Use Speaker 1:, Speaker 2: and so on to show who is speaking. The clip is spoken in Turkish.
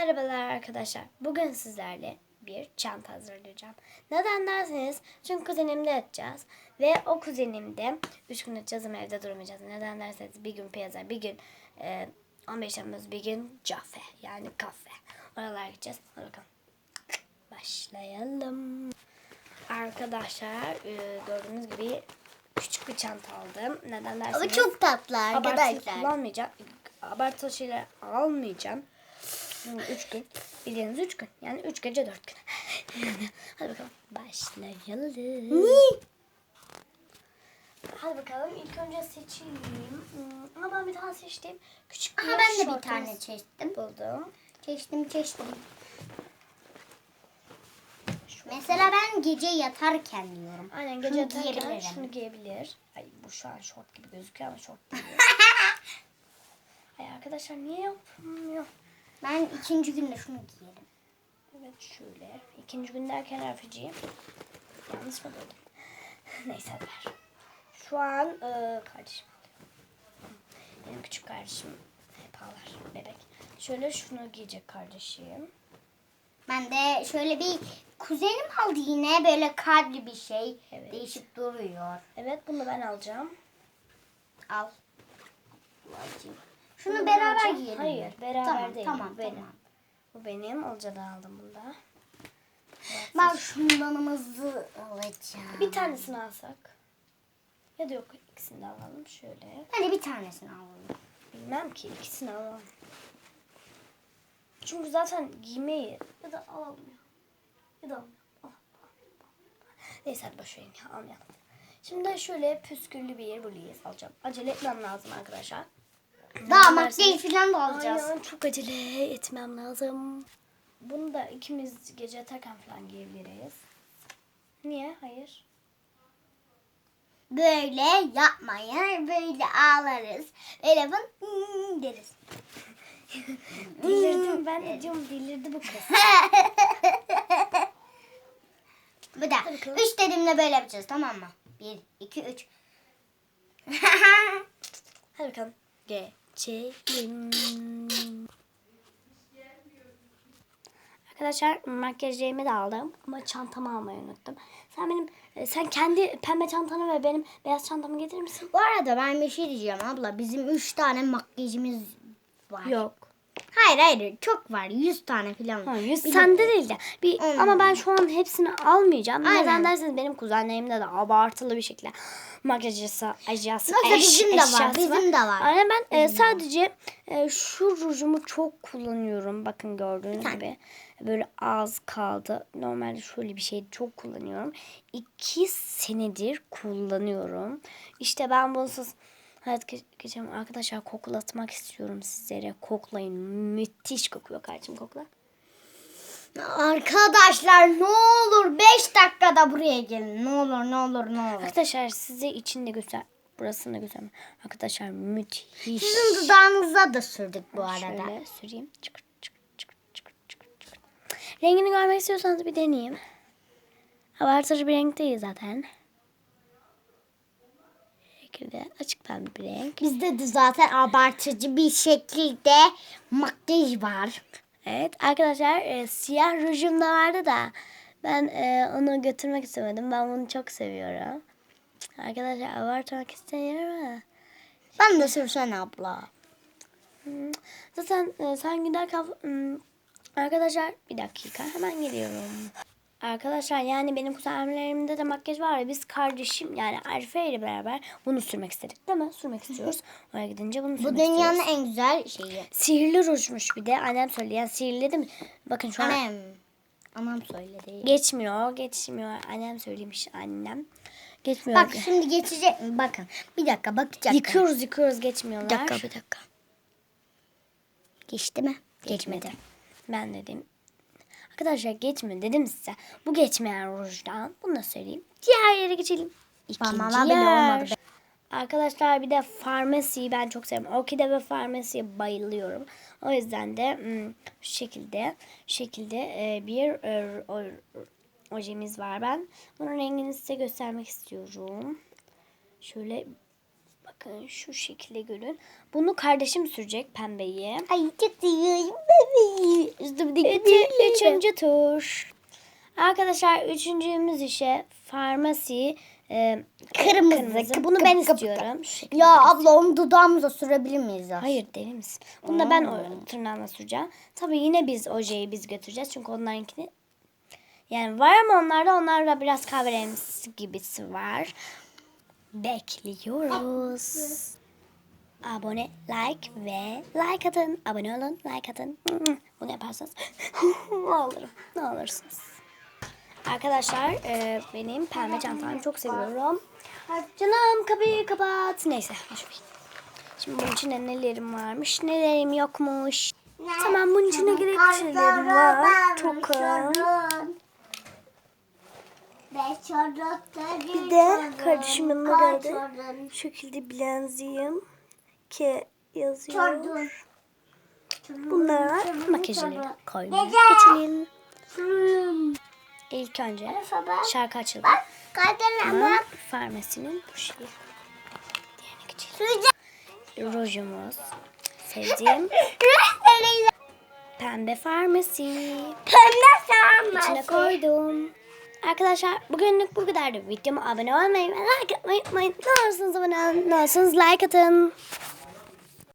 Speaker 1: Merhabalar arkadaşlar. Bugün sizlerle bir çanta hazırlayacağım. Neden derseniz çünkü kuzenimde yatacağız. Ve o kuzenimde 3 gün yatacağız ama evde durmayacağız. Neden derseniz bir gün piyasa, bir gün e, 15 Temmuz, bir gün cafe yani kafe. Oralara gideceğiz. Hadi bakalım. Başlayalım. Arkadaşlar e, gördüğünüz gibi küçük bir çanta aldım. Neden derseniz
Speaker 2: Ama çok tatlı
Speaker 1: abartılı
Speaker 2: arkadaşlar.
Speaker 1: kullanmayacağım. Abartılı şeyler almayacağım. Yani üç gün. Bildiğiniz üç gün. Yani üç gece dört gün. Hadi bakalım. Başlayalım. Hadi bakalım. İlk önce seçeyim. Ama ben bir tane seçtim. Küçük bir
Speaker 2: Aha ben de bir tane çeşittim.
Speaker 1: buldum.
Speaker 2: Çeşittim çeşittim. Mesela ben gece yatarken diyorum.
Speaker 1: Aynen gece
Speaker 2: Şunu
Speaker 1: yatarken
Speaker 2: giyebilirim.
Speaker 1: şunu giyebilir. Ay bu şu an şort gibi gözüküyor ama şort değil. Ay arkadaşlar niye yapmıyor?
Speaker 2: Ben ikinci günde şunu giyerim.
Speaker 1: Evet şöyle. İkinci gün derken Rafici. Yanlış mı dedim? Neyse ver. Şu an e, kardeşim. Benim küçük kardeşim hep ağlar. Bebek. Şöyle şunu giyecek kardeşim.
Speaker 2: Ben de şöyle bir kuzenim aldı yine böyle kalpli bir şey.
Speaker 1: Evet.
Speaker 2: Değişik duruyor.
Speaker 1: Evet bunu ben alacağım.
Speaker 2: Al. Şunu
Speaker 1: Bunu
Speaker 2: beraber
Speaker 1: alacağım.
Speaker 2: giyelim.
Speaker 1: Hayır beraber
Speaker 2: tamam,
Speaker 1: değil.
Speaker 2: Tamam
Speaker 1: benim.
Speaker 2: tamam.
Speaker 1: Bu benim. Olca da aldım bunda.
Speaker 2: Ben şundanımızı alacağım.
Speaker 1: Bir tanesini alsak. Ya da yok ikisini de alalım şöyle.
Speaker 2: Hadi bir tanesini alalım.
Speaker 1: Bilmem ki ikisini alalım. Çünkü zaten giymeyi ya da alalım ya. Ya da almayalım. Al, al, al. Neyse hadi boş verin ya almayalım. Şimdi şöyle püsküllü bir yer bulayız alacağım. Acele etmem lazım arkadaşlar.
Speaker 2: Daha
Speaker 1: dersiniz?
Speaker 2: falan da alacağız.
Speaker 1: Aynen çok acele etmem lazım. Bunu da ikimiz gece yatarken falan giyebiliriz. Niye? Hayır.
Speaker 2: Böyle yapmayın, böyle ağlarız. Böyle fın hmm deriz.
Speaker 1: Delirdim ben de diyorum delirdi bu kız. Hadi bakalım.
Speaker 2: Üç dediğimde böyle yapacağız tamam mı? Bir, iki, üç.
Speaker 1: Hadi bakalım. Geçelim. Arkadaşlar makyajlarımı da aldım ama çantamı almayı unuttum. Sen benim e, sen kendi pembe çantanı ve benim beyaz çantamı getirir misin?
Speaker 2: Bu arada ben bir şey diyeceğim abla. Bizim üç tane makyajımız var.
Speaker 1: Yok.
Speaker 2: Hayır hayır çok var. Yüz tane falan.
Speaker 1: Ha, yüz
Speaker 2: Bir
Speaker 1: sende
Speaker 2: dakika.
Speaker 1: değil de. Bir, ama ben şu an hepsini almayacağım.
Speaker 2: Aynen.
Speaker 1: Neden derseniz benim kuzenlerimde de abartılı bir şekilde makyajısı, eşyası,
Speaker 2: Nasıl
Speaker 1: eş-
Speaker 2: bizim de var, bizim de var.
Speaker 1: Aynen ben e, sadece e, şu rujumu çok kullanıyorum. Bakın gördüğünüz gibi. Böyle az kaldı. Normalde şöyle bir şey çok kullanıyorum. İki senedir kullanıyorum. İşte ben bunsuz hayat ge- geçemem. Arkadaşlar koklatmak istiyorum sizlere. Koklayın. Müthiş kokuyor kardeşim kokla.
Speaker 2: Arkadaşlar ne olur 5 dakikada buraya gelin. Ne olur ne olur ne olur.
Speaker 1: Arkadaşlar size içinde göster. Burasını da göstermem. Arkadaşlar müthiş.
Speaker 2: Sizin dudağınıza da sürdük bu arada.
Speaker 1: Şöyle süreyim. Çıkır, çıkır, çıkır, çıkır, çıkır, çıkır. Rengini görmek istiyorsanız bir deneyeyim. Abartıcı bir renk değil zaten. Şekilde açık pembe bir renk.
Speaker 2: Bizde de zaten abartıcı bir şekilde makyaj var.
Speaker 1: Evet arkadaşlar e, siyah rujum da vardı da ben e, onu götürmek istemedim. Ben bunu çok seviyorum. Arkadaşlar abartmak istemiyorum ama
Speaker 2: Ben de sürsen abla.
Speaker 1: Hmm, Zaten e, sen giderken hmm, arkadaşlar bir dakika hemen geliyorum. Arkadaşlar yani benim kuzenlerimde de makyaj var ya biz kardeşim yani Arife ile beraber bunu sürmek istedik değil mi? Sürmek istiyoruz. Oraya gidince bunu
Speaker 2: Bu
Speaker 1: sürmek
Speaker 2: dünyanın
Speaker 1: istiyoruz.
Speaker 2: en güzel şeyi.
Speaker 1: Sihirli rujmuş bir de annem söyledi. Yani sihirli değil mi? Bakın şu an
Speaker 2: Annem. Anam söyledi.
Speaker 1: geçmiyor geçmiyor. Annem söylemiş annem. Geçmiyor.
Speaker 2: Bak şimdi geçecek mi? Bakın. Bir dakika bakacak.
Speaker 1: Yıkıyoruz yıkıyoruz geçmiyorlar.
Speaker 2: Bir dakika bir dakika. Geçti mi?
Speaker 1: Geçmedi. Ben dedim. Arkadaşlar geçmiyor dedim size. Bu geçmeyen rujdan. Bunu da söyleyeyim. Diğer yere geçelim. İkinci
Speaker 2: Bana bile
Speaker 1: yer.
Speaker 2: olmadı.
Speaker 1: Arkadaşlar bir de farmasiyi ben çok seviyorum. Orkide ve farmasiye bayılıyorum. O yüzden de hmm, şu şekilde şu şekilde e, bir e, o- ojemiz var ben. Bunun rengini size göstermek istiyorum. Şöyle bakın şu şekilde görün. Bunu kardeşim sürecek pembeyi.
Speaker 2: Ay çok seviyorum bebeği.
Speaker 1: Üçüncü tur. Arkadaşlar üçüncümüz işe farmasi e,
Speaker 2: Kırmızı.
Speaker 1: Bunu
Speaker 2: Kıp
Speaker 1: ben
Speaker 2: kıp kıp.
Speaker 1: istiyorum. Şekilde.
Speaker 2: Ya abla onu dudağımıza sürebilir miyiz ya?
Speaker 1: Hayır deli misin? Bunu da ben o tırnağına süreceğim. Tabii yine biz ojeyi biz götüreceğiz. Çünkü onlarınkini yani var ama onlarda onlarda biraz kahverengi gibisi var. Bekliyoruz. Abone, like ve like atın. Abone olun, like atın. Bunu yaparsanız ne olurum, ne olursunuz. Arkadaşlar e, benim pembe çantamı çok seviyorum. Canım kapıyı kapat. Neyse. Şimdi bunun içinde nelerim varmış, nelerim yokmuş. Tamam bunun içine gerekli şeylerim var. Tokum. Bir de kardeşim yanına geldi. Şekilde bilenziyim ki yazıyor. Bunlar var. Makyajları koymaya geçelim. İlk önce şarkı açıldı. Ama farmasinin bu şeyi. Diğerine geçelim. Rujumuz. Sevdiğim pembe farmasi. İçine koydum. Arkadaşlar bugünlük bu kadardı. Videoma abone olmayı ve like atmayı unutmayın. Ne olursunuz abone olun. Ne olursunuz like atın.